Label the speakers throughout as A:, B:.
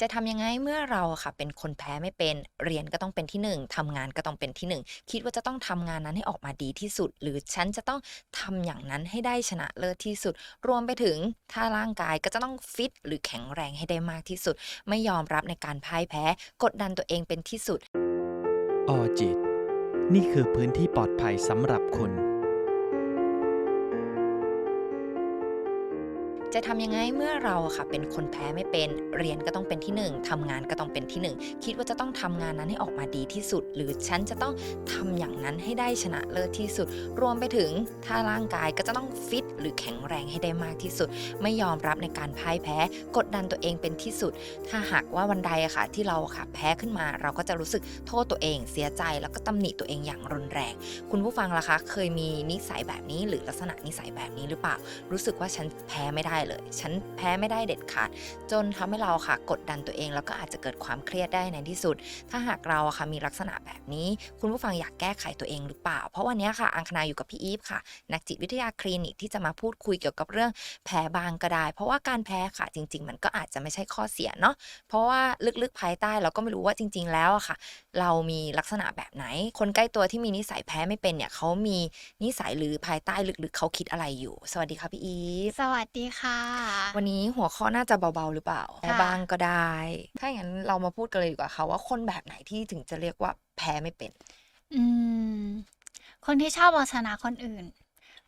A: จะทำยังไงเมื่อเราอะค่ะ เป็นคนแพ้ไม่เป็น เรียนก็ต้องเป็นที่1ทำงานก็ต้องเป็นที่1คิดว่าจะต้องทำงานนั้นให้ออกมาดีที่สุด หรือฉันจะต้องทำอย่างนั้นให้ได้ชนะเลิศที่สุด รวมไปถึงถ้าร่างกายก็จะต้องฟิตหรือแข็งแรงให้ได้มากที่สุด ไม่ยอมรับในการพ่ายแพ้ กดดันตัวเองเป็นที่สุด
B: ออจิต นี่คือพื้นที่ปลอดภัยสำหรับคุณ
A: จะทำยังไงเมื่อเราค่ะเป็นคนแพ้ไม่เป็นเรียนก็ต้องเป็นที่ 1ทำงานก็ต้องเป็นที่ 1 คิดว่าจะต้องทำงานนั้นให้ออกมาดีที่สุด หรือฉันจะต้องทำอย่างนั้นให้ได้ชนะเลิศที่สุด รวมไปถึงถ้าร่างกายก็จะต้องฟิตหรือแข็งแรงให้ได้มากที่สุด ไม่ยอมรับในการพ่ายแพ้กดดันตัวเองเป็นที่สุด ถ้าหากว่าวันใดอะค่ะที่เราค่ะแพ้ขึ้นมา เราก็จะรู้สึกโทษตัวเองเสียใจ แล้วก็ตำหนิตัวเองอย่างรุนแรง คุณผู้ฟังล่ะคะ เคยมีนิสัยแบบนี้หรือลักษณะนิสัยแบบนี้หรือเปล่า รู้สึกว่าฉันแพ้ไม่ได้เลย ฉันแพ้ไม่ได้เด็ดขาด จนทำให้เราค่ะกดดันตัวเอง แล้วก็อาจจะเกิดความเครียดได้ในที่สุด ถ้าหากเราค่ะมีลักษณะแบบนี้ คุณผู้ฟังอยากแก้ไขตัวเองหรือเปล่า เพราะวันนี้ค่ะ อังคณาอยู่กับพี่อีฟค่ะ นักจิตวิทยาคลินิกที่จะมาพูดคุยเกี่ยวกับเรื่องแพ้บางก็ได้ เพราะว่าการแพ้ค่ะจริง ๆ มันก็อาจจะไม่ใช่ข้อเสียเนาะ เพราะว่าลึกๆภายใต้เราก็ไม่รู้ว่าจริง ๆ แล้วอะค่ะ เรามีลักษณะแบบไหน คนใกล้ตัวที่มีนิสัยแพ้ไม่เป็นเนี่ยเขามีนิสัยหรือภายใต้ลึกๆเขาคิดอะไรอยู่ สวัสดีค่ะพี่อีฟ
C: สวัสดีค่ะ
A: วันนี้หัวข้อน่าจะเบาๆหรือเปล่า
C: ค่ะ
A: แพ้บ้างก็ได้ ถ้าอย่างนั้นเรามาพูดกันเลยดีกว่าค่ะว่าคนแบบไหนที่ถึงจะเรียกว่าแพ้ไม่เป็น
C: อืม คนที่ชอบเอาชนะคนอื่น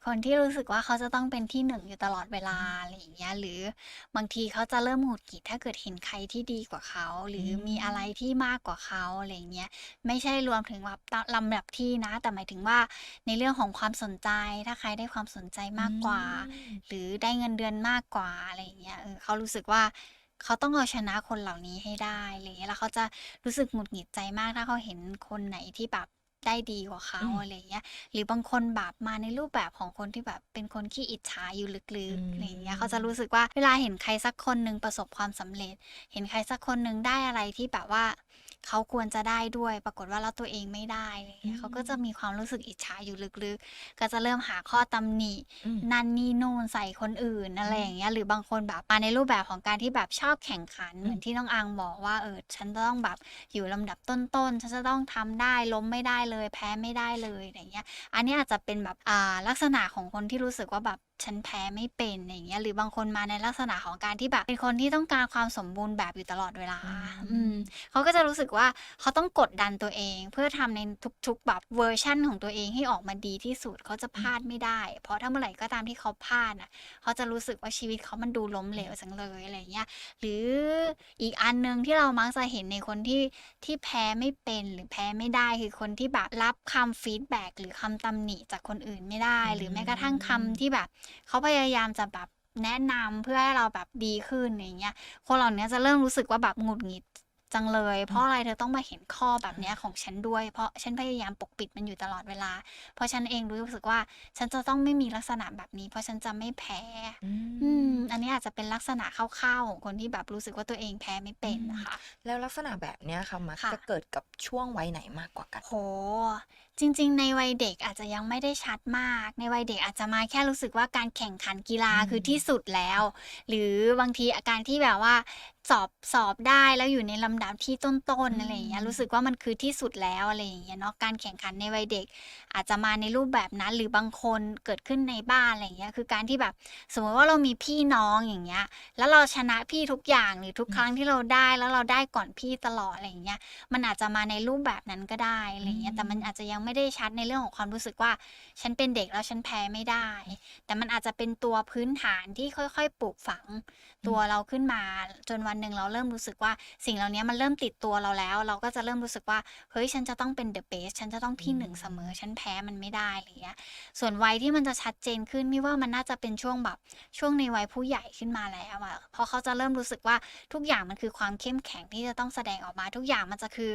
C: คนที่รู้สึกว่าเขาจะต้องเป็นที่หนึ่งอยู่ตลอดเวลาอะไรอย่างเงี้ยหรือบางทีเขาจะเริ่มหงุดหงิดถ้าเกิดเห็นใครที่ดีกว่าเขา หรือมีอะไรที่มากกว่าเขาอะไรอย่างเงี้ยไม่ใช่รวมถึงแบบลำดับที่นะ แต่หมายถึงว่าในเรื่องของความสนใจ ถ้าใครได้ความสนใจมากกว่า หรือได้เงินเดือนมากกว่าอะไรอย่างเงี้ยเออเขารู้สึกว่าเขาต้องเอาชนะคนเหล่านี้ให้ได้อะไรอย่างเงี้ยแล้วเขาจะรู้สึกหงุดหงิดใจมากถ้าเขาเห็นคนไหนที่แบบ ได้ดีกว่าเขา
A: อืม
C: อะไรอย่างเงี้ย หรือบางคนแบบมาในรูปแบบของคนที่แบบเป็นคนขี้อิจฉาอยู่ลึก
A: อื
C: ๆ
A: ม
C: อะไรอย่างเงี้ยเขาจะรู้สึกว่าเวลาเห็นใครสักคนหนึ่งประสบความสำเร็จ เห็นใครสักคนหนึ่งได้อะไรที่แบบว่า เขาควรจะได้ด้วย ปรากฏว่าแล้วตัวเองไม่ได้อะไรอย่างเงี้ยเขาก็จะมีความรู้สึกอิจฉาอยู่ลึกๆ ก็จะเริ่มหาข้อตำหนิ
A: อืม
C: นั่นนี่นู่นใส่คนอื่นอะไรอย่างเงี้ยหรือบางคนแบบมาในรูปแบบของการที่แบบชอบแข่งขัน
A: อืม
C: เหมือนที่น้องอังบอกว่าเออฉันจะต้องแบบอยู่ลำดับต้นๆฉันจะต้องทำได้ล้มไม่ได้เลย แพ้ไม่ได้เลยอะไรเงี้ย อันนี้อาจจะเป็นแบบอ่าลักษณะของคนที่รู้สึกว่าแบบ ฉันแพ้ไม่เป็นอย่างเงี้ยหรือบางคนมาในลักษณะของการที่แบบเป็นคนที่ต้องการความสมบูรณ์แบบอยู่ตลอดเวลา อืมเขาก็จะรู้สึกว่าเขาต้องกดดันตัวเอง เพื่อทำในทุกๆแบบเวอร์ชั่นของตัวเองให้ออกมาดีที่สุดเขาจะพลาดไม่ได้ เพราะถ้าเมื่อไหร่ก็ตามที่เขาพลาดอะเขาจะรู้สึกว่าชีวิตเขามันดูล้มเหลวจังเลยอะไรเงี้ยหรืออีกอันหนึงที่เรามักจะเห็นในคนที่ที่แพ้ไม่เป็นหรือแพ้ไม่ได้คือคนที่แบบรับคำฟีดแบ็กหรือคำตำหนิจากคนอื่นไม่ได้ หรือแม้กระทั่งคำที่แบบเขาพยายามจะแบบแนะนำเพื่อให้เราแบบดีขึ้นอย่างเงี้ยคนเหล่านี้จะเริ่มรู้สึกว่าแบบหงุดหงิดจังเลย เพราะอะไรเธอต้องมาเห็นข้อแบบเนี้ยของฉันด้วย เพราะฉันพยายามปกปิดมันอยู่ตลอดเวลา เพราะฉันเองรู้สึกว่าฉันจะต้องไม่มีลักษณะแบบนี้ เพราะฉันจะไม่แพ้ อืมอันนี้อาจจะเป็นลักษณะคร่าวๆของคนที่แบบรู้สึกว่าตัวเองแพ้ไม่เป็นนะคะ
A: แล้วลักษณะแบบเนี้ยค่ะมัก
C: ค่ะ
A: จะเกิดกับช่วงวัยไหนมากกว่ากัน
C: โห จริง ๆ ในวัยเด็กอาจจะยังไม่ได้ชัดมาก ในวัยเด็กอาจจะมาแค่รู้สึกว่าการแข่งขันกีฬา
A: อืม
C: คือที่สุดแล้ว หรือบางทีอาการที่แบบว่าสอบสอบได้แล้วอยู่ในลำดับที่ต้นๆอะไรอย่างเงี้ยรู้สึกว่ามันคือที่สุดแล้วอะไรอย่างเงี้ยเนาะการแข่งขันในวัยเด็ก อาจจะมาในรูปแบบนั้นหรือบางคนเกิดขึ้นในบ้านอะไรอย่างเงี้ยคือการที่แบบสมมติว่าเรามีพี่น้องอย่างเงี้ยแล้วเราชนะพี่ทุกอย่างหรือทุกครั้งที่เราได้แล้วเราได้ก่อนพี่ตลอดอะไรอย่างเงี้ยมันอาจจะมาในรูปแบบนั้นก็ได้อะไรเงี้ยแต่มันอาจจะยังไม่ได้ชัดในเรื่องของความรู้สึกว่า ฉันเป็นเด็กแล้วฉันแพ้ไม่ได้ แต่มันอาจจะเป็นตัวพื้นฐานที่ค่อยๆปลูกฝังตัวเราขึ้นมา จนวันหนึ่งเราเริ่มรู้สึกว่า สิ่งเหล่านี้มันเริ่มติดตัวเราแล้ว เราก็จะเริ่มรู้สึกว่าเฮ้ยฉันจะต้องเป็นเดอะเบสฉันจะต้องที่หนึ่งเสมอ ฉันแพ้มันไม่ได้อะไรเงี้ยส่วนวัยที่มันจะชัดเจนขึ้นมิว่ามันน่าจะเป็นช่วงแบบช่วงในวัยผู้ใหญ่ขึ้นมาแล้วอะเพราะเขาจะเริ่มรู้สึกว่าทุกอย่างมันคือความเข้มแข็งที่จะต้องแสดงออกมาทุกอย่างมันจะคือ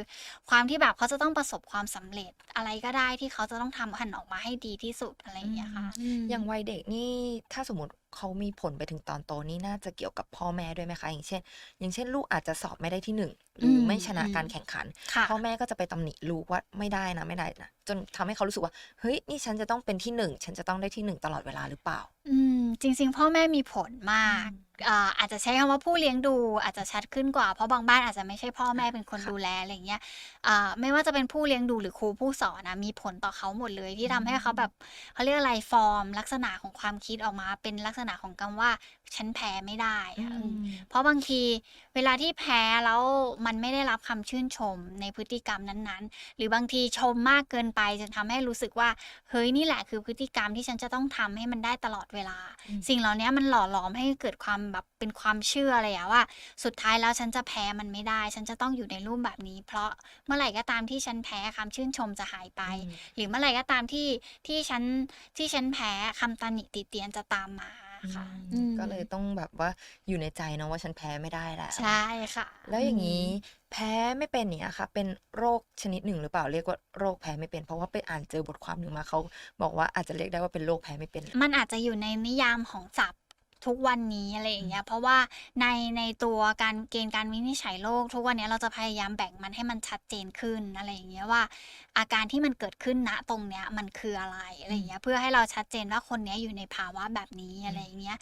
C: ความที่แบบเขาจะต้องประสบความสำเร็จอะไรก็ได้ที่เขาจะต้องทำหันออกมาให้ดีที่สุดอะไรอย่างเงี้ยค่ะ
A: อย่างวัยเด็กนี่ถ้าสมมติเขามีผลไปถึงตอนโตนี่น่าจะเกี่ยวกับพ่อแม่ด้วยไหมคะ อย่างเช่น อย่างเช่น ลูกอาจจะสอบไม่ได้ที่หนึ่งหรืออ
C: ม
A: ไม่ชนะ
C: อืม
A: การแข่งขัน
C: ค่ะ
A: พ่อแม่ก็จะไปตำหนิลูกว่าไม่ได้นะไม่ได้นะจนทำให้เขารู้สึกว่าเฮ้ยนี่ฉันจะต้องเป็นที่หนึ่งฉันจะต้องได้ที่หนึ่งตลอดเวลาหรือเปล่า
C: อืมจริง ๆ พ่อแม่มีผลมาก
A: อืม
C: อ่าอาจจะใช้คำว่าผู้เลี้ยงดูอาจจะชัดขึ้นกว่า เพราะบางบ้านอาจจะไม่ใช่พ่อแม่เป็นคน
A: ค่ะ
C: ดูแลอะไรอย่างเงี้ยอ่าไม่ว่าจะเป็นผู้เลี้ยงดูหรือครูผู้สอนนะมีผลต่อเขาหมดเลยที่ทำให้เขาแบบเขาเรียกอะไรฟอร์ม ลักษณะของความคิดออกมาเป็นลักษณะของคำว่าฉันแพ้ไม่ได้อะอืมเพราะบางทีเวลาที่แพ้แล้วมันไม่ได้รับคำชื่นชมในพฤติกรรมนั้นๆ หรือบางทีชมมากเกินไปจนทำให้รู้สึกว่าเฮ้ยนี่แหละคือพฤติกรรมที่ฉันจะต้องทำให้มันได้ตลอดเวลา
A: อืม
C: สิ่งเหล่านี้มันหล่อหลอมให้เกิดความแบบเป็นความเชื่อเลยอะว่า สุดท้ายแล้วฉันจะแพ้มันไม่ได้ ฉันจะต้องอยู่ในรูปแบบนี้ เพราะเมื่อไหร่ก็ตามที่ฉันแพ้คำชื่นชมจะหายไป
A: อืม
C: หรือเมื่อไหร่ก็ตามที่ที่ฉันที่ฉันแพ้คำตำหนิติเตียนจะตามมาค่ะอืม
A: ก็เลยต้องแบบว่าอยู่ในใจเนาะว่าฉันแพ้ไม่ได้แล้ว
C: ใช่ค่ะ
A: แล้วอย่าง
C: นี้
A: นี้แพ้ไม่เป็นเนี่ยค่ะ เป็นโรคชนิดหนึ่งหรือเปล่าเรียกว่าโรคแพ้ไม่เป็น เพราะว่าไปอ่านเจอบทความหนึ่งมาเขาบอกว่าอาจจะเรียกได้ว่าเป็นโรคแพ้ไม่เป็น
C: มันอาจจะอยู่ในนิยามของศัพท์ ทุกวันนี้อะไรอย่างเงี้ยเพราะว่าในในตัวการเกณฑ์การวินิจฉัยโรคทุกวันนี้เราจะพยายามแบ่งมันให้มันชัดเจนขึ้นอะไรอย่างเงี้ยว่า อาการที่มันเกิดขึ้นณตรงเนี้ยมันคืออะไรอะไรอย่างเงี้ยเพื่อให้เราชัดเจนว่าคนเนี้ยอยู่ในภาวะแบบนี้อะไรอย่างเงี้ย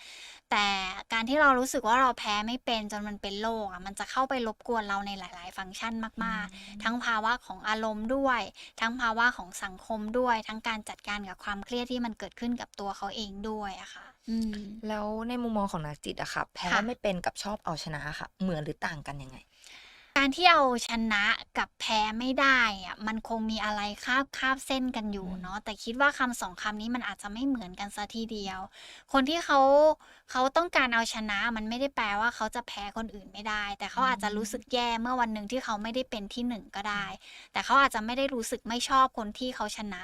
C: แต่การที่เรารู้สึกว่าเราแพ้ไม่เป็นจนมันเป็นโรคอะมันจะเข้าไปรบกวนเราในหลาย ๆ ฟังก์ชันมาก ๆ ทั้งภาวะของอารมณ์ด้วย ทั้งภาวะของสังคมด้วย ทั้งการจัดการกับความเครียดที่มันเกิดขึ้นกับตัวเขาเองด้วยอะค่ะอืม
A: แล้วในมุมมองของนักจิตอะค่ะแพ้
C: ค่ะ
A: ไม่เป็นกับชอบเอาชนะค่ะ เหมือนหรือต่างกันยังไง
C: การที่เอาชนะกับแพ้ไม่ได้อะมันคงมีอะไรคาบคาบเส้นกันอยู่
A: อืม
C: เนาะแต่คิดว่าคำสองคำนี้มันอาจจะไม่เหมือนกันซะทีเดียว คนที่เขาเขาต้องการเอาชนะมันไม่ได้แปลว่าเขาจะแพ้คนอื่นไม่ได้ แต่เขาอาจจะรู้สึกแย่เมื่อวันหนึ่งที่เขาไม่ได้เป็นที่หนึ่งก็ได้ แต่เขาอาจจะไม่ได้รู้สึกไม่ชอบคนที่เขาชนะ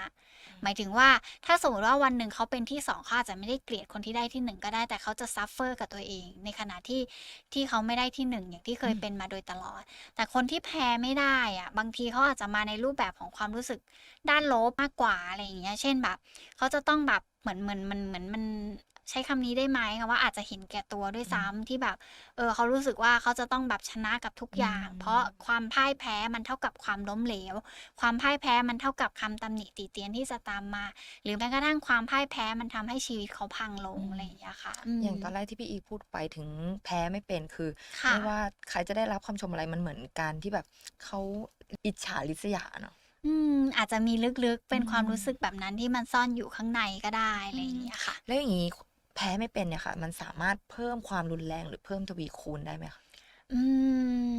C: หมายถึงว่าถ้าสมมติว่าวันหนึ่งเขาเป็นที่สองเขาอาจจะไม่ได้เกลียดคนที่ได้ที่หนึ่งก็ได้แต่เขาจะซัฟเฟอร์กับตัวเอง ในขณะที่ที่เขาไม่ได้ที่หนึ่งอย่างที่เคยเป็นมาโดยตลอด แต่คนที่แพ้ไม่ได้อะบางทีเขาอาจจะมาในรูปแบบของความรู้สึกด้านลบมากกว่าอะไรอย่างเงี้ยเช่นแบบเขาจะต้องแบบเหมือนเหมือนมันเหมือนมัน ใช้คำนี้ได้ไหมคะว่าอาจจะเห็นแก่ตัวด้วยซ้ำที่แบบ เออเขารู้สึกว่าเขาจะต้องแบบชนะกับทุกอย่าง
A: อืม
C: เพราะความพ่ายแพ้มันเท่ากับความล้มเหลว ความพ่ายแพ้มันเท่ากับคำตำหนิติเตียนที่จะตามมา หรือแม้กระทั่งความพ่ายแพ้มันทำให้ชีวิตเขาพังลง
A: อืม
C: อะไรอย่างเงี้ยค่ะ
A: อย่างตอนแรกที่พี่อีพูดไปถึงแพ้ไม่เป็นคือ
C: ค่ะ
A: ไม่ว่าใครจะได้รับคำชมอะไรมันเหมือนการที่แบบเขาอิจฉาริษยาเนาะ
C: อืมอาจจะมีลึกๆ เป็น
A: อืม
C: ความรู้สึกแบบนั้นที่มันซ่อนอยู่ข้างในก็ได้อะไรอย่างเงี้ยค่ะ
A: แล้วอย่างนี้ แพ้ไม่เป็นเนี่ยค่ะ มันสามารถเพิ่มความรุนแรงหรือเพิ่มทวีคูณได้ไหมคะ
C: อืม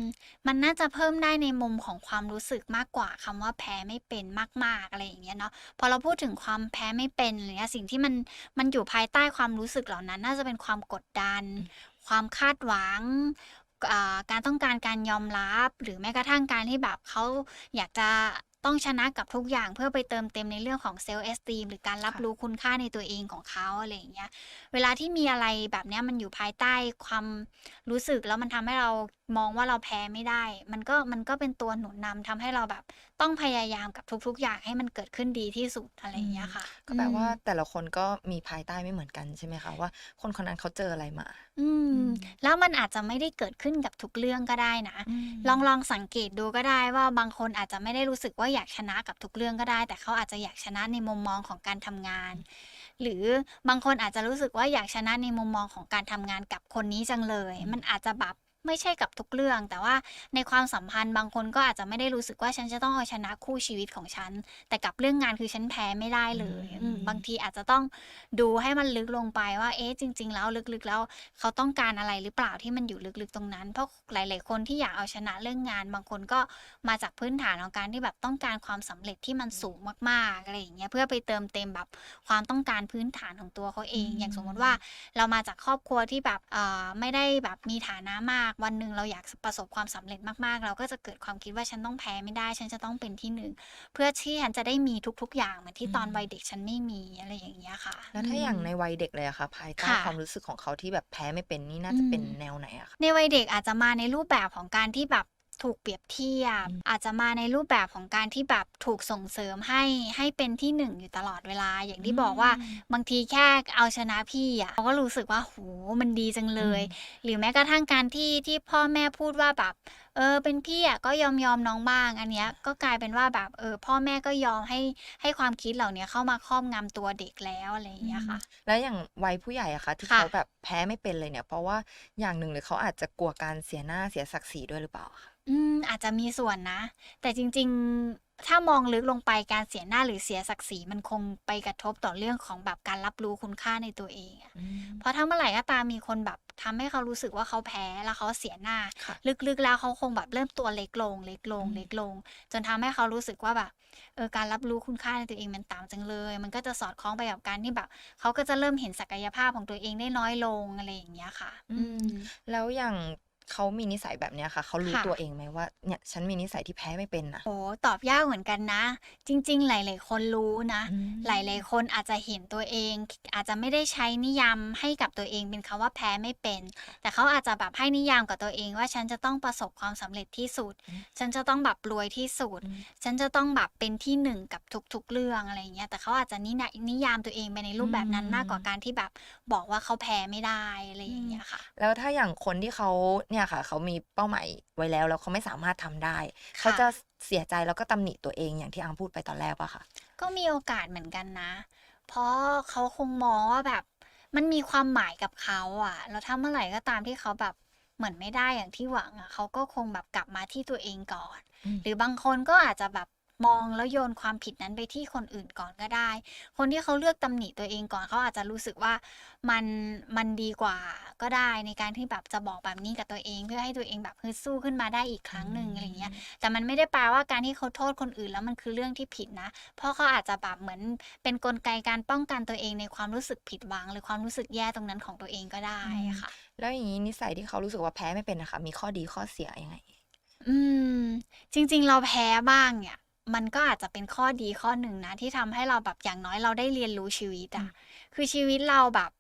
C: มันน่าจะเพิ่มได้ในมุมของความรู้สึกมากกว่าคำว่าแพ้ไม่เป็นมาก ๆ อะไรอย่างเงี้ยเนาะพอเราพูดถึงความแพ้ไม่เป็นอะไรเงี้ยสิ่งที่มันมันอยู่ภายใต้ความรู้สึกเหล่านั้น น่าจะเป็นความกดดัน ความคาดหวังอ่าการต้องการการยอมรับ หรือแม้กระทั่งการที่แบบเขาอยากจะ ต้องชนะกับทุกอย่างเพื่อไปเติมเต็มในเรื่องของเซลล์เอสตีมหรือการรับ
A: ค่ะ
C: รู้คุณค่าในตัวเองของเขาอะไรอย่างเงี้ย เวลาที่มีอะไรแบบเนี้ยมันอยู่ภายใต้ความรู้สึกแล้วมันทำให้เรา มองว่าเราแพ้ไม่ได้ มันก็มันก็เป็นตัวหนุนนำทำให้เราแบบ ต้องพยายามกับทุก ๆ อย่างให้มันเกิดขึ้นดีที่สุดอะไรอย่างเงี้ยค่ะ
A: ก็แปลว่า
C: อืม
A: แต่ละคนก็มีภายใต้ไม่เหมือนกันใช่ไหมคะว่า คนคนนั้นเขาเจออะไรมา
C: อื
A: อื
C: ม
A: ม
C: แล้วมันอาจจะไม่ได้เกิดขึ้นกับทุกเรื่องก็ได้นะ ลองลองสังเกตดูก็ได้ว่าบางคนอาจจะไม่ได้รู้สึกว่าอยากชนะกับทุกเรื่องก็ได้ แต่เขาอาจจะอยากชนะในมุมมองของการทำงาน หรือบางคนอาจจะรู้สึกว่าอยากชนะในมุมมองของการทำงานกับคนนี้จังเลย
A: อืม
C: มันอาจจะแบบ ไม่ใช่กับทุกเรื่อง แต่ว่าในความสัมพันธ์บางคนก็อาจจะไม่ได้รู้สึกว่าฉันจะต้องเอาชนะคู่ชีวิตของฉัน แต่กับเรื่องงานคือฉันแพ้ไม่ได้เลยอืมบางทีอาจจะต้องดูให้มันลึกลงไปว่า เอ๊ะจริง ๆ แล้วลึกๆ แล้วเขาต้องการอะไรหรือเปล่าที่มันอยู่ลึกๆตรงนั้น เพราะหลาย ๆ คนที่อยากเอาชนะเรื่องงาน บางคนก็มาจากพื้นฐานของการที่แบบต้องการความสำเร็จที่มันสูงมากๆอะไรอย่างเงี้ยเพื่อไปเติมเต็มแบบความต้องการพื้นฐานของตัวเขาเอง
A: อืม
C: อย่างสมมติว่าเรามาจากครอบครัวที่แบบเอ่อไม่ได้แบบมีฐานะมากวันหนึ่งเราอยากประสบความสำเร็จมากๆ เราก็จะเกิดความคิดว่าฉันต้องแพ้ไม่ได้ ฉันจะต้องเป็นที่หนึ่งเพื่อที่ฉันจะได้มีทุก ๆ อย่างเหมือนที่ตอน
A: อืม
C: วัยเด็กฉันไม่มีอะไรอย่างเงี้ยค่ะ
A: แล้วถ้าอย่างในวัยเด็กเลยอะค่ะ ภายใต้
C: ค่ะ
A: ความรู้สึกของเขาที่แบบแพ้ไม่เป็นนี่น่าจะเป็น
C: อืม
A: แนวไหนอะคะ
C: ในวัยเด็กอาจจะมาในรูปแบบของการที่แบบ ถูกเปรียบเทียบ
A: อืม
C: อาจจะมาในรูปแบบของการที่แบบถูกส่งเสริมให้ให้เป็นที่หนึ่งอยู่ตลอดเวลา อย่างที่บอกว่าบางทีแค่เอาชนะพี่อะเขาก็รู้สึกว่าโหมันดีจังเลย หรือแม้กระทั่งการที่ที่พ่อแม่พูดว่าแบบเออเป็นพี่อะก็ยอมๆน้องบ้าง อันเนี้ยก็กลายเป็นว่าแบบเออพ่อแม่ก็ยอมให้ให้ความคิดเหล่าเนี้ยเข้ามาครอบงำตัวเด็กแล้วอะไรอย่า
A: อื
C: งเงี้ย
A: ม
C: ค่ะ
A: แล้วอย่างวัยผู้ใหญ่อะคะที่
C: ค่
A: เขาะแบบแพ้ไม่เป็นเลยเนี่ย เพราะว่าอย่างหนึ่งเลยเขาอาจจะกลัวการเสียหน้าเสียศักดิ์ศรีด้วยหรือเปล่าอะคะ?
C: อืม อาจจะมีส่วนนะ แต่จริง ๆ ถ้ามองลึกลงไปการเสียหน้าหรือเสียศักดิ์ศรีมันคงไปกระทบต่อเรื่องของแบบการรับรู้คุณค่าในตัวเองอะ
A: อืม
C: เพราะถ้าเมื่อไหร่ก็ตามมีคนแบบทำให้เขารู้สึกว่าเขาแพ้แล้วเขาเสียหน้า
A: ค่ะ
C: ลึกๆแล้วเขาคงแบบเริ่มตัวเล็กลง เล็กล
A: อื
C: ง
A: ม
C: เล็กลง จนทำให้เขารู้สึกว่าแบบเออการรับรู้คุณค่าในตัวเองมันต่ำจังเลย มันก็จะสอดคล้องไปกับการที่แบบเขาก็จะเริ่มเห็นศักยภาพของตัวเองได้น้อยลงอะไรอย่างเงี้ยค่ะ
A: อื
C: อื
A: ม
C: ม
A: แล้วอย่าง เขามีนิสัยแบบเนี้ยค่ะ เขารู้
C: ค่ะ
A: ตัวเองไหมว่าเนี่ยฉันมีนิสัยที่แพ้ไม่เป็นน่ะ?
C: โอ้โฮตอบยากเหมือนกันนะ จริง ๆ หลาย ๆ คนรู้นะ
A: อื
C: หลาย
A: ม
C: ๆคนอาจจะเห็นตัวเองคอาจจะไม่ได้ใช้นิยามให้กับตัวเองเป็นคำว่าแพ้ไม่เป็น
A: ค่ะ
C: แต่เขาอาจจะแบบให้นิยามกับตัวเองว่าฉันจะต้องประสบความสำเร็จที่สุด
A: อืม
C: ฉันจะต้องแบบรวยที่สุด
A: อืม
C: ฉันจะต้องแบบเป็นที่1กับทุก ๆ เรื่องอะไรอย่างเงี้ยแต่เขาอาจจะนินายนิยามตัวเองไปในรูปแบบนั้นมากกว่า
A: อืม
C: การที่แบบบอกว่าเขาแพ้ไม่ได้อะไร
A: อื
C: อย่าง
A: ม
C: เงี้ยค่ะ
A: แล้วถ้าอย่างคนที่เขาเนี่ยค่ะ เขามีเป้าหมายไว้แล้วแล้วเขาไม่สามารถทำได้
C: ค
A: เขา่ะจะสเสียใจแล้วก็ตำหนิตัวเองอย่างที่อังพูดไปตอนแรกเปล่าคะ?
C: ก็มีโอกาสเหมือนกันนะ เพราะเขาคงมองว่าแบบมันมีความหมายกับเขาอะแล้วถ้าเมื่อไหร่ก็ตามที่เขาแบบเหมือนไม่ได้อย่างที่หวังอะเขาก็คงแบบกลับมาที่ตัวเองก่อน
A: อืม
C: หรือบางคนก็อาจจะแบบ มองแล้วโยนความผิดนั้นไปที่คนอื่นก่อนก็ได้ คนที่เขาเลือกตำหนิตัวเองก่อนเขาอาจจะรู้สึกว่ามันมันดีกว่าก็ได้ในการที่แบบจะบอกแบบนี้กับตัวเอง เพื่อให้ตัวเองแบบฮึดสู้ขึ้นมาได้อีกค
A: อื
C: รั้งหนึ่งอะไรอย่างเงี้ย
A: ม
C: แต่มันไม่ได้แปลว่าการที่เขาโทษคนอื่นแล้วมันคือเรื่องที่ผิดนะ เพราะเขาอาจจะแบบเหมือนเป็นกลไกการป้องกันตัวเองในความรู้สึกผิดหวัง หรือความรู้สึกแย่ตรงนั้นของตัวเองก็ได้
A: อืม
C: ค่ะ
A: แล้วอย่างงี้นิสัยที่เขารู้สึกว่าแพ้ไม่เป็นน่ะค่ะมีข้อดีข้อเสียยังไง?
C: อืม จริง ๆ เราแพ้บ้างเนี่ย มันก็อาจจะเป็นข้อดีข้อหนึ่งนะ ที่ทำให้เราแบบอย่างน้อยเราได้เรียนรู้ชีวิต
A: อื
C: อะ
A: ม
C: คือชีวิตเราแบบ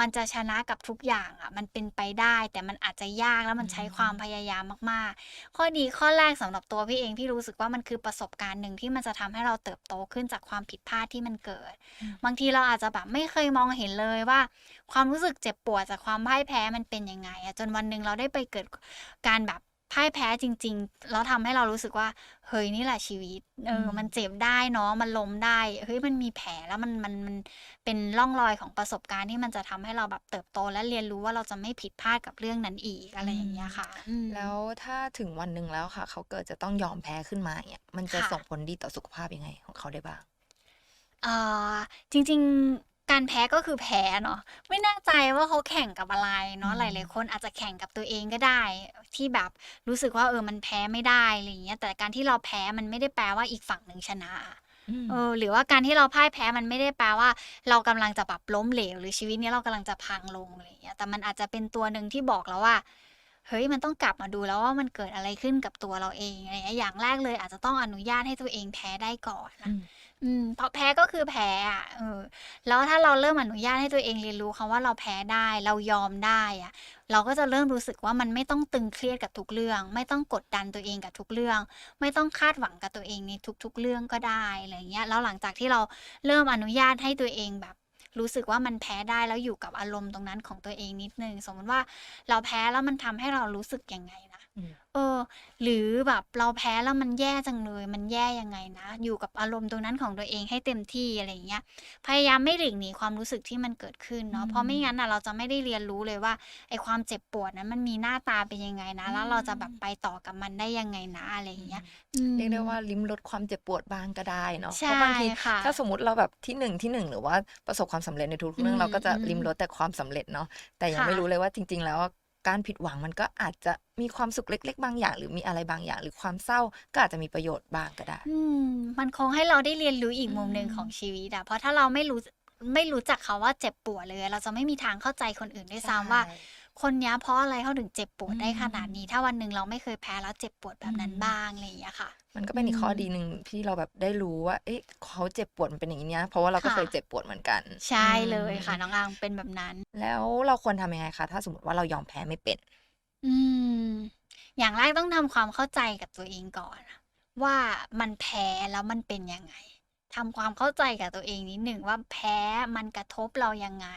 C: มันจะชนะกับทุกอย่างอะมันเป็นไปได้ แต่มันอาจจะยากแล้ว
A: อ
C: มันใช้ความื
A: ม
C: พยายามมากๆ ข้อดีข้อแรกสำหรับตัวพี่เองพี่รู้สึกว่ามันคือประสบการณ์หนึ่งที่มันจะทำให้เราเติบโตขึ้นจากความผิดพลาดที่มันเกิด
A: อืม
C: บางทีเราอาจจะแบบไม่เคยมองเห็นเลยว่า ความรู้สึกเจ็บปวดจากความพ่ายแพ้มันเป็นยังไงอะจนวันหนึ่งเราได้ไปเกิดการแบบ พ่ายแพ้จริง ๆ แล้วทำให้เรารู้สึกว่า เฮ้ยนี่แหละชีวิต เอ
A: อื
C: อมัน
A: ม
C: เจ็บได้เนาะ มันล้มได้ เฮ้ยมันมีแผลแล้วมันมันมันเป็นร่องรอยของประสบการณ์ที่มันจะทำให้เราแบบเติบโตและเรียนรู้ว่าเราจะไม่ผิดพลาดกับเรื่องนั้นอีกอะ
A: อื
C: ไรอย่างเงี้ย
A: ม
C: ค่ะอืม
A: แล้วถ้าถึงวันหนึ่งแล้วค่ะ เขาเกิดจะต้องยอมแพ้ขึ้นมาอย่างเงี้ยมันจะ
C: ค่ะ
A: ส่งผลดีต่อสุขภาพยังไงของเขาได้บ้าง?
C: อ่าจริง ๆ การแพ้ก็คือแพ้เนาะไม่แน่ใจว่าเขาแข่งกับอะไร
A: อื
C: เนาะหลาย
A: ม
C: ๆคนอาจจะแข่งกับตัวเองก็ได้ ที่แบบรู้สึกว่าเออมันแพ้ไม่ได้อะไรอย่างเงี้ยแต่การที่เราแพ้มันไม่ได้แปลว่าอีกฝั่งหนึ่งชนะอะ
A: อื
C: เอ
A: ม
C: อหรือว่าการที่เราพ่ายแพ้มันไม่ได้แปลว่า เรากำลังจะแบบล้มเหลว หรือชีวิตนี้เรากำลังจะพังลงอะไรอย่างเงี้ยแต่มันอาจจะเป็นตัวหนึ่งที่บอกเราว่าเฮ้ยมันต้องกลับมาดูแล้วว่ามันเกิดอะไรขึ้นกับตัวเราเองอะไรอย่างเงี้ยอย่างแรกเลยอาจจะต้องอนุญาตให้ตัวเองแพ้ได้ก่อน
A: อื
C: นะ
A: ม
C: อืมเพราะแพ้ก็คือแพ้อะเออ แล้วถ้าเราเริ่มอนุญาตให้ตัวเองเรียนรู้คำว่าเราแพ้ได้ เรายอมได้อะ เราก็จะเริ่มรู้สึกว่ามันไม่ต้องตึงเครียดกับทุกเรื่อง ไม่ต้องกดดันตัวเองกับทุกเรื่อง ไม่ต้องคาดหวังกับตัวเองในทุก ๆ เรื่องก็ได้อะไรเงี้ย แล้วหลังจากที่เราเริ่มอนุญาตให้ตัวเองแบบรู้สึกว่ามันแพ้ได้แล้วอยู่กับอารมณ์ตรงนั้นของตัวเองนิดนึง สมมติว่าเราแพ้แล้วมันทำให้เรารู้สึกยังไง เออ หรือแบบเราแพ้แล้วมันแย่จังเลย มันแย่ยังไงนะ อยู่กับอารมณ์ตรงนั้นของตัวเองให้เต็มที่อะไรอย่างเงี้ย พยายามไม่หลีกหนีความรู้สึกที่มันเกิดขึ้น
A: อื
C: เนาะ เพราะไม่งั้
A: ม
C: นน่ะเราจะไม่ได้เรียนรู้เลยว่าไอ้ความเจ็บปวดนั้นมันมีหน้าตาเป็นยังไงนะ
A: อื
C: แล้วเราจะแบบ
A: ม
C: ไปต่อกับมันได้ยังไงนะอะไรอ
A: อื
C: ย่างเงี้ย
A: ม
C: อื
A: เรียกได้ว่า
C: ม
A: ลิ้มรสความเจ็บปวดบ้างก็ได้เนาะ
C: ใช
A: เพราะ่บางที
C: ค่ะ
A: ถ้าสมมุติเราแบบที่1ที่1หรือว่าประสบความสำเร็จในทุก
C: อื
A: ๆเรื่องเราก็จะ
C: ม
A: ลิ้มร
C: ๆ
A: สแต่ความสำเร็จเนาะ แต่ยั
C: ค
A: ง่ไม่รู้ะเลยว่าจริง ๆ แล้วอะ การผิดหวังมันก็อาจจะมีความสุขเล็ก ๆ บางอย่าง หรือมีอะไรบางอย่าง หรือความเศร้าก็อาจจะมีประโยชน์บ้างก็ได้
C: อืมมันคงให้เราได้เรียนรู้อี
A: อื
C: กมุมหนึ่งของ
A: ม
C: ชีวิตอะเพราะถ้าเราไม่รู้จไม่รู้จักคำว่าเจ็บปวดเลย เราจะไม่มีทางเข้าใจคนอื่นด้วย
A: ใช
C: ซ้ำว่า่คนเนี้ยเพราะอะไรเขาถึงเจ็บป
A: อื
C: วดได้ขนาดนี้
A: ม
C: ถ้าวันหนึ่งเราไม่เคยแพ้แล้วเจ็บปวดแบ
A: อื
C: บนั้น
A: ม
C: บ้างอะไรอย่างเงี้ยค่ะ
A: มันก็
C: อื
A: เป็นอีกข้อ
C: ม
A: ดีหนึ่งที่เราแบบได้รู้ว่า เอ๊ะเขาเจ็บปวดมันเป็นอย่างงี้นะเพราะว่าเรา
C: ค
A: ก็่ะเคยเจ็บปวดเหมือนกัน
C: ใช
A: อื่
C: เลยค่ะ
A: ม
C: น้องอังเป็นแบบนั้น
A: แล้วเราควรทำยังไงคะถ้าสมมุติว่าเรายอมแพ้ไม่เป็น?
C: อืม อย่างแรกต้องทำความเข้าใจกับตัวเองก่อนอะว่ามันแพ้แล้วมันเป็นยังไงทำความเข้าใจกับตัวเองนิดหนึ่งว่าแพ้มันกระทบเรายังไง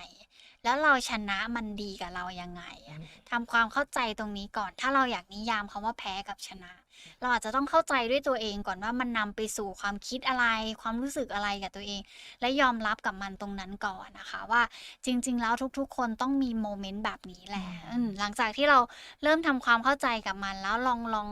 C: แล้วเราชนะมันดีกับเรายังไงอะทำความเข้าใจตรงนี้ก่อน ถ้าเราอยากนิยามคำว่าแพ้กับชนะ เราอาจจะต้องเข้าใจด้วยตัวเองก่อนว่ามันนำไปสู่ความคิดอะไร ความรู้สึกอะไรกับตัวเอง และยอมรับกับมันตรงนั้นก่อนนะคะ ว่าจริง ๆ แล้วทุกๆ คนต้องมีโมเมนต์แบบนี้แหละ
A: อืม
C: อืมหลังจากที่เราเริ่มทำความเข้าใจกับมันแล้วลองลอง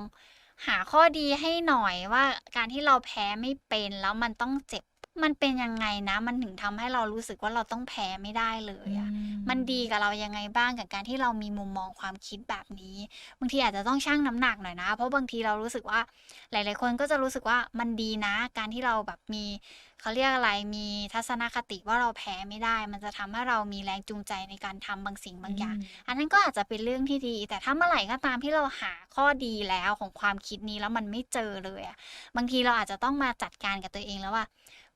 C: หาข้อดีให้หน่อยว่าการที่เราแพ้ไม่เป็นแล้วมันต้องเจ็บ มันเป็นยังไงนะ มันถึงทำให้เรารู้สึกว่าเราต้องแพ้ไม่ได้เลยอะมันดีกับเรายังไงบ้างกับการที่เรามีมุมมองความคิดแบบนี้ บางทีอาจจะต้องชั่งน้ำหนักหน่อยนะ เพราะบางทีเรารู้สึกว่า หลาย ๆ คนก็จะรู้สึกว่ามันดีนะ การที่เราแบบมีเขาเรียกอะไรมีทัศนคติว่าเราแพ้ไม่ได้ มันจะทำให้เรามีแรงจูงใจในการทำบางสิ่งบางอย่าง อันนั้นก็อาจจะเป็นเรื่องที่ดี แต่ถ้าเมื่อไหร่ก็ตามที่เราหาข้อดีแล้วของความคิดนี้แล้วมันไม่เจอเลยอะบางทีเราอาจจะต้องมาจัดการกับตัวเองแล้วว่า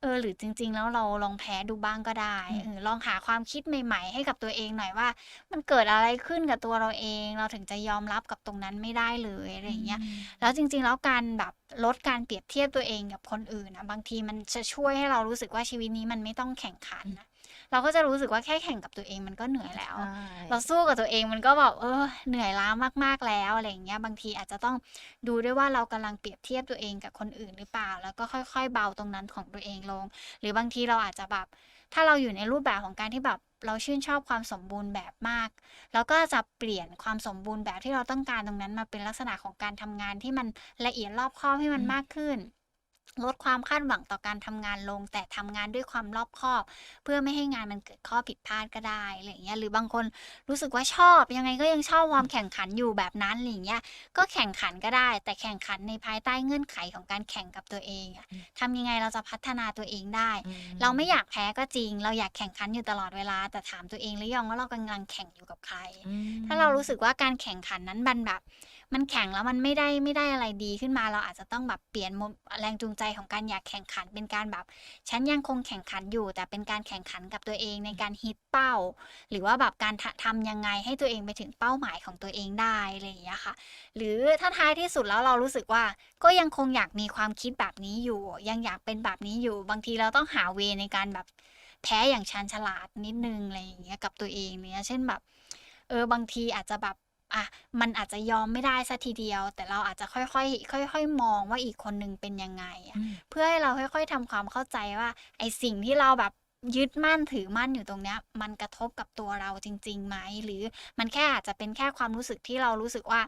C: เออ หรือจริง ๆ แล้วเราลองแพ้ดูบ้างก็ได้
A: อืม
C: เออลองหาความคิดใหม่ ๆ ให้กับตัวเองหน่อยว่า มันเกิดอะไรขึ้นกับตัวเราเอง เราถึงจะยอมรับกับตรงนั้นไม่ได้เลยอะไรอย่างเงี้ยแล้วจริง ๆ แล้วการแบบลดการเปรียบเทียบตัวเองกับคนอื่นนะบางทีมันจะช่วยให้เรารู้สึกว่าชีวิตนี้มันไม่ต้องแข่งขันนะ เราก็จะรู้สึกว่าแค่แข่งกับตัวเองมันก็เหนื่อยแล้ว
A: ใช่
C: เราสู้กับตัวเองมันก็แบบเออเหนื่อยล้ามากๆแล้วอะไรอย่างเงี้ยบางทีอาจจะต้องดูด้วยว่าเรากำลังเปรียบเทียบตัวเองกับคนอื่นหรือเปล่า แล้วก็ค่อย ๆ เบาตรงนั้นของตัวเองลง หรือบางทีเราอาจจะแบบถ้าเราอยู่ในรูปแบบของการที่แบบเราชื่นชอบความสมบูรณ์แบบมาก แล้วก็จะเปลี่ยนความสมบูรณ์แบบที่เราต้องการตรงนั้นมาเป็นลักษณะของการทำงานที่มันละเอียดรอบคอบให้มัน
A: อืม
C: มากขึ้น ลดความคาดหวังต่อการทำงานลง แต่ทำงานด้วยความรอบคอบ เพื่อไม่ให้งานมันเกิดข้อผิดพลาดก็ได้อะไรอย่างเงี้ยหรือบางคนรู้สึกว่าชอบยังไงก็ยังชอบความแข่งขันอยู่แบบนั้นอะไรอย่างเงี้ยก็แข่งขันก็ได้ แต่แข่งขันในภายใต้เงื่อนไขของการแข่งกับตัวเองอะ
A: อืม
C: ทำยังไงเราจะพัฒนาตัวเองได้
A: อื
C: เราไม่อยากแพ้ก็จริง เราอยากแข่งขันอยู่ตลอดเวลา แต่ถามตัวเองหรือยังว่าเรากำลังแข่งอยู่กับใคร
A: อืม
C: ถ้าเรารู้สึกว่าการแข่งขันนั้นมันแบบ มันแข่งแล้วมันไม่ได้ไม่ได้อะไรดีขึ้นมาเราอาจจะต้องแบบเปลี่ยนแรงจูงใจของการอยากแข่งขัน เป็นการแบบฉันยังคงแข่งขันอยู่ แต่เป็นการแข่งขันกับตัวเองในการฮิตเป้า หรือว่าแบบการทะทำยังไงให้ตัวเองไปถึงเป้าหมายของตัวเองได้อะไรอย่างเงี้ยค่ะ หรือถ้าท้ายที่สุดแล้วเรารู้สึกว่าก็ยังคงอยากมีความคิดแบบนี้อยู่ ยังอยากเป็นแบบนี้อยู่ บางทีเราต้องหาเวในการแบบแพ้อย่างชาญฉลาดนิดนึงอะไรอย่างเงี้ยกับตัวเองเนี่ยเช่นแบบเออบางทีอาจจะแบบ อะมันอาจจะยอมไม่ได้สัทีเดียว แต่เราอาจจะค่อยๆค่อย ๆ มองว่าอีกคนหนึ่งเป็นยังไงอะ
A: อืม
C: เพื่อให้เราค่อย ๆทำความเข้าใจว่าไอสิ่งที่เราแบบ ยึดมั่นถือมั่นอยู่ตรงเนี้ย มันกระทบกับตัวเราจริงๆไหมหรือมันแค่อาจจะเป็นแค่ความรู้สึกที่เรารู้สึกว่า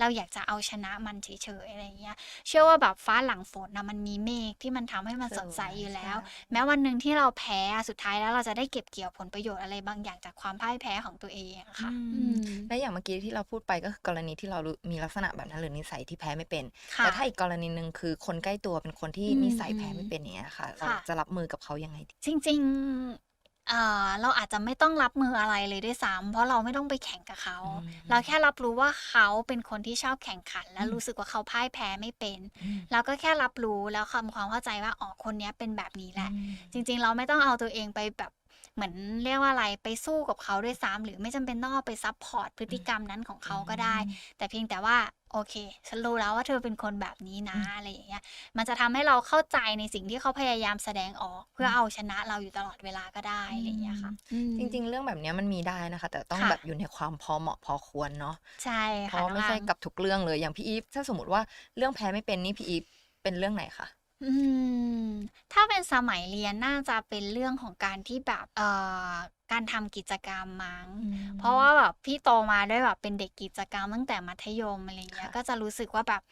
C: เราอยากจะเอาชนะมันเฉยๆอะไรอย่างเงี้ย เชื่อว่าแบบฟ้าหลังฝนนะมันมีเมฆที่มันทำให้มันสดใสอยู่แล้ว แม้วันหนึ่งที่เราแพ้อะสุดท้ายแล้วเราจะได้เก็บเกี่ยวผลประโยชน์อะไรบางอย่างจากความพ่ายแพ้ของตัวเองอะค่ะ
A: อืม
C: อืม
A: และอย่างเมื่อกี้ที่เราพูดไปก็คือกรณีที่เรารู้มีลักษณะแบบนั้นหรือนิสัยที่แพ้ไม่เป็น
C: ค่ะ
A: แต่ถ้าอีกกรณีหนึ่งคือคนใกล้ตัวเป็นคนที่
C: อืม
A: นิสัยแพ้ไม่เป็นอย่างเงี้ยค่ะเรา
C: ค่ะ
A: จะรับมือกับเขายังไงดี
C: จริงๆเอ่อ เราอาจจะไม่ต้องรับมืออะไรเลยด้วยซ้ำเพราะเราไม่ต้องไปแข่งกับเขา
A: อืม
C: เราแค่รับรู้ว่าเขาเป็นคนที่ชอบแข่งขัน และ
A: อืม
C: รู้สึกว่าเขาพ่ายแพ้ไม่เป็น
A: อืม
C: เราก็แค่รับรู้แล้วทำความเข้าใจว่าอ๋อคนเนี้ยเป็นแบบนี้แหละ
A: อืม
C: จริงๆ เราไม่ต้องเอาตัวเองไปแบบ เหมือนเรียกว่าอะไรไปสู้กับเขาด้วยซ้ำหรือไม่จำเป็นต้องเอาไปซับพอร์ตพฤติกรรมนั้นของเขาก็ได้ แต่เพียงแต่ว่าโอเคฉันรู้แล้วว่าเธอเป็นคนแบบนี้นะ
A: อืม
C: อะไรอย่างเงี้ยมันจะทำให้เราเข้าใจในสิ่งที่เขาพยายามแสดงออก เพื่อเอาชนะเราอยู่ตลอดเวลาก็ได้อะไรอย่างเงี้ยค่ะ
A: จริง ๆ เรื่องแบบเนี้ยมันมีได้นะคะ แต่ต้อง
C: ค่ะ
A: แบบอยู่ในความพอเหมาะพอควรเนาะ
C: ใช่
A: เพ
C: ค่ะ
A: ราะไม่ใช่
C: น้องอาม
A: กับทุกเรื่องเลยอย่างพี่อีฟถ้าสมมติว่าเรื่องแพ้ไม่เป็นนี่พี่อีฟเป็นเรื่องไหนคะ
C: อืม ถ้าเป็นสมัยเรียนน่าจะเป็นเรื่องของการที่แบบ เอ่อการทำกิจกรรมมั้ง เพราะว่าแบบพี่โตมาด้วยแบบเป็นเด็กกิจกรรมตั้งแต่มัธยมอะไรเงี้ย
A: ค่ะ
C: ก็จะรู้สึกว่าแบบ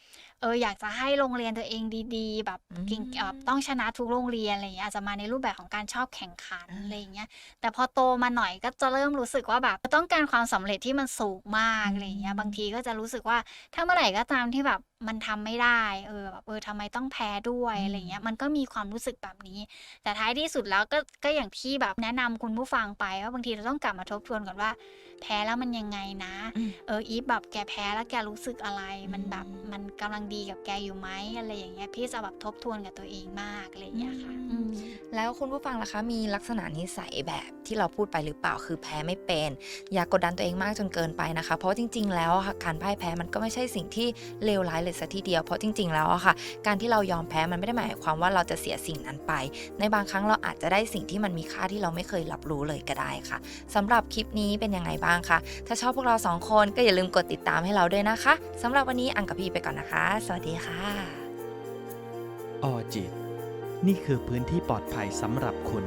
C: เอออยากจะให้โรงเรียนตัวเองดีๆ แบบเก่ง
A: อืม
C: เอ่อต้องชนะทุกโรงเรียนอะไรเงี้ยอาจจะมาในรูปแบบของการชอบแข่งขัน
A: อ่า
C: อะไรเงี้ย แต่พอโตมาหน่อยก็จะเริ่มรู้สึกว่าแบบต้องการความสำเร็จที่มันสูงมากอะไรเงี้ย บางทีก็จะรู้สึกว่าถ้าเมื่อไหร่ก็ตามที่แบบมันทำไม่ได้ เออแบบเออทำไมต้องแพ้ด้วยอะไรเงี้ย มันก็มีความรู้สึกแบบนี้ แต่ท้ายที่สุดแล้วก็ก็อย่างที่แบบแนะนำคุณผู้ฟังไปว่าบางทีเราต้องกลับมาทบทวนก่อนว่า แพ้แล้วมันยังไงนะ
A: อืม
C: เอออีฟแบบแกแพ้แล้วแกรู้สึกอะไร มันแบบ
A: อืม
C: มันกำลังดีกับแกอยู่ไหมอะไรอย่างเงี้ยพี่จะแบบทบทวนกับตัวเองมากอะไรอย่างเงี้ยค่ะ
A: อืม
C: อืม
A: แล้วคุณผู้ฟังล่ะคะ มีลักษณะนิสัยแบบที่เราพูดไปหรือเปล่าคือแพ้ไม่เป็น อย่ากกดดันตัวเองมากจนเกินไปนะคะ เพราะจริง ๆ แล้วค่ะการพ่ายแพ้มันก็ไม่ใช่สิ่งที่เลวร้ายเลยสัทีเดียวเพราะจริง ๆ แล้วค่ะ การที่เรายอมแพ้มันไม่ได้หมายความว่าเราจะเสียสิ่งนั้นไป ในบางครั้งเราอาจจะได้สิ่งที่มันมีค่าที่เราไม่เคยรับรู้เลยก็ได้ค่ะ สำหรับคลิปนี้เป็นยังไงบ้างคะถ้าชอบพวกเรา2คนก็อย่าลืมกดติดตามให้เราด้วยนะคะ สำหรับวันนี้อังกับพี่ไปก่อนนะคะ สวัสดีค่ะ
B: ออจิต นี่คือพื้นที่ปลอดภัยสำหรับคุณ